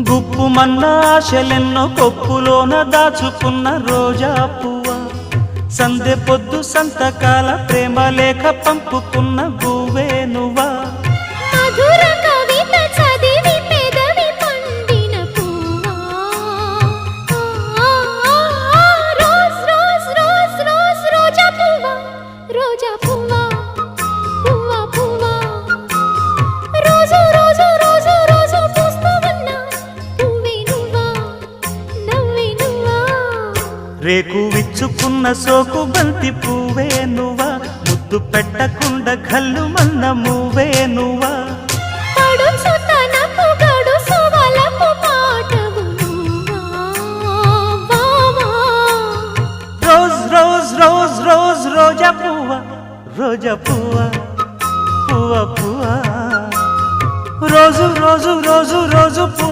గుప్పుమన్న ఆశలెన్నో కొప్పులోన దాచుకున్న రోజా పువ్వ. సంధ్య పొద్దు సంతకాల ప్రేమ లేఖ పంపుకున్న రేకు విచ్చుకున్న సోకు బంతి పువ్వే నువ్వా ముద్దు పెట్టకుండా కళ్ళు మన్న మువ్వే నువ్వా రోజా పువ్వ? రోజా పువ్వ పువ్వ? రోజు రోజు రోజు రోజు పువ్వ